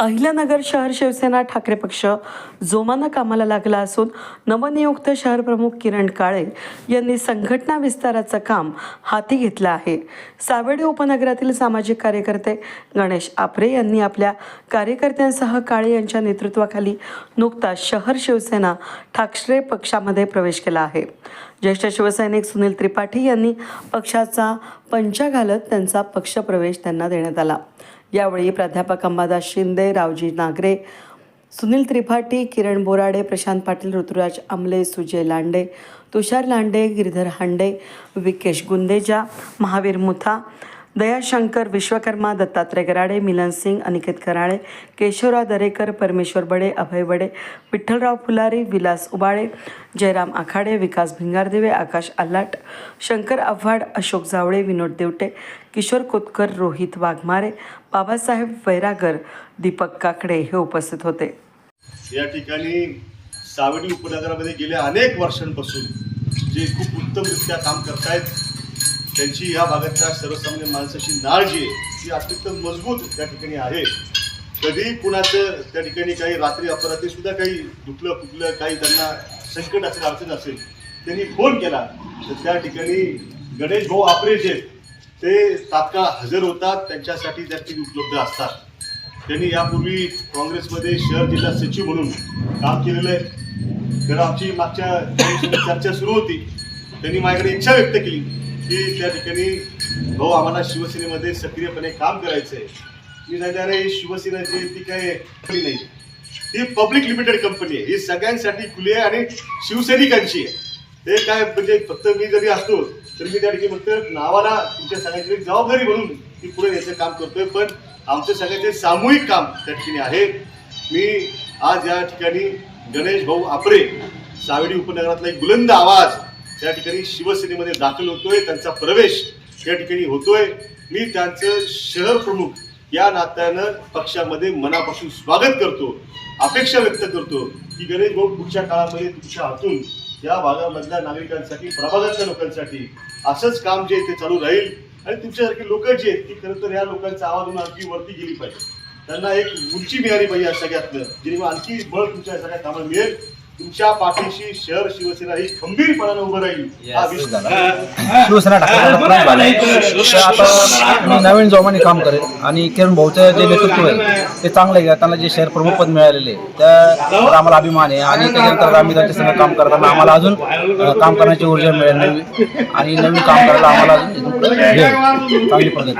अहिल्यानगर शहर शिवसेना ठाकरे पक्ष जोमानं कामाला लागला असून नवनियुक्त शहर प्रमुख किरण काळे यांनी संघटना विस्ताराचं काम हाती घेतलं आहे. सावेडी उपनगरातील सामाजिक कार्यकर्ते गणेश आपरे यांनी आपल्या कार्यकर्त्यांसह काळे यांच्या नेतृत्वाखाली नुकताच शहर शिवसेना ठाकरे पक्षामध्ये प्रवेश केला आहे. ज्येष्ठ शिवसैनिक सुनील त्रिपाठी यांनी पक्षाचा पंचा घालत त्यांचा पक्षप्रवेश त्यांना देण्यात आला. यावेळी प्राध्यापक अंबादास शिंदे रावजी नागरे सुनील त्रिपाठी किरण बोराडे प्रशांत पाटील ऋतुराज आमले सुजय लांडे तुषार लांडे गिरधर हांडे विकेश गुंदेजा महावीर मुथा दयाशंकर विश्वकर्मा दत्तात्रय गराडे मिलन सिंग अनिकेत कराळे केशवराव दरेकर परमेश्वर बडे अभय बडे विठ्ठलराव फुलारी विलास उबाळे जयराम आखाडे विकास भिंगारदेवे आकाश आल्लाट शंकर आव्हाड अशोक जावळे विनोद देवटे किशोर कोतकर रोहित वाघमारे बाबासाहेब वैरागर दीपक काकडे हे उपस्थित होते. या ठिकाणी सावडी उपनगरामध्ये गेल्या अनेक वर्षांपासून जे खूप उत्तमरित्या काम करतायत त्यांची या भागातल्या सर्वसामान्य माणसाची नाळ जी आहे ती अत्यंत मजबूत त्या ठिकाणी आहे. कधी कुणाचं त्या ठिकाणी काही रात्री अपरात्री सुद्धा काही दुखलं फुटलं काही त्यांना संकट असेल अडचण असेल त्यांनी फोन केला. तर त्या ठिकाणी गणेश भाऊ आपरे जे ते तात्काळ हजर होतात त्यांच्यासाठी त्या ठिकाणी उपलब्ध असतात. त्यांनी यापूर्वी काँग्रेसमध्ये शहर जिल्हा सचिव म्हणून काम केलेलं आहे. तर आमची मागच्या चर्चा सुरू होती. त्यांनी माझ्याकडे इच्छा व्यक्त केली. की त्या ठिकाणी भाऊ आम्हाला शिवसेनेमध्ये सक्रियपणे काम करायचं आहे मी नाही अरे शिवसेना जी आहे ती काय खुली नाही. ही पब्लिक लिमिटेड कंपनी आहे. ही सगळ्यांसाठी खुली आहे आणि शिवसैनिकांची आहे. ते काय म्हणजे फक्त मी जरी असतो तर मी त्या ठिकाणी फक्त नावाला तुमच्या सगळ्यांची जबाबदारी म्हणून मी पुढे याचं काम करतोय. पण आमचं सगळ्यांचे सामूहिक काम त्या ठिकाणी आहे. मी आज या ठिकाणी गणेश भाऊ आपरे सावेडी उपनगरातला एक बुलंद आवाज त्या ठिकाणी शिवसेनेमध्ये दाखल होतोय त्यांचा प्रवेश या ठिकाणी होतोय. मी त्यांचं शहर प्रमुख या नात्यानं पक्षामध्ये मनापासून स्वागत करतो अपेक्षा व्यक्त करतो की गणेश भाऊ पुढच्या काळामध्ये तुमच्या हातून या भागामधल्या नागरिकांसाठी प्रभागातल्या लोकांसाठी असंच काम जे ते चालू राहील. आणि तुमच्यासारखी लोक जे आहेत ती खरं तर या लोकांचा आवाज म्हणून आणखी वरती गेली पाहिजे. त्यांना एक उंची मिळाली पाहिजे या सगळ्यातनं जेणेकरून आणखी बळ तुमच्या सगळ्या कामात मिळेल. तुमच्या पाठीशी शहर शिवसेना ही खंबीरपणानं उभं राहील. हा विश्वास शिवसेना ठाकरे प्रमुख झाले तर आता मी नवीन जोमाने काम करेन आणि किरण भाऊचं जे नेतृत्व आहे ते चांगलं आहे. त्यांना जे शहर प्रमुख पद मिळालेले आहे, त्यावर आम्हाला अभिमान आहे. आणि त्याच्यानंतर आम्ही त्यांच्या संग काम करताना आम्हाला अजून अं, काम करण्याची ऊर्जा मिळेल नवी. आणि नवीन काम करायला आम्हाला अजून. चांगली. पुणे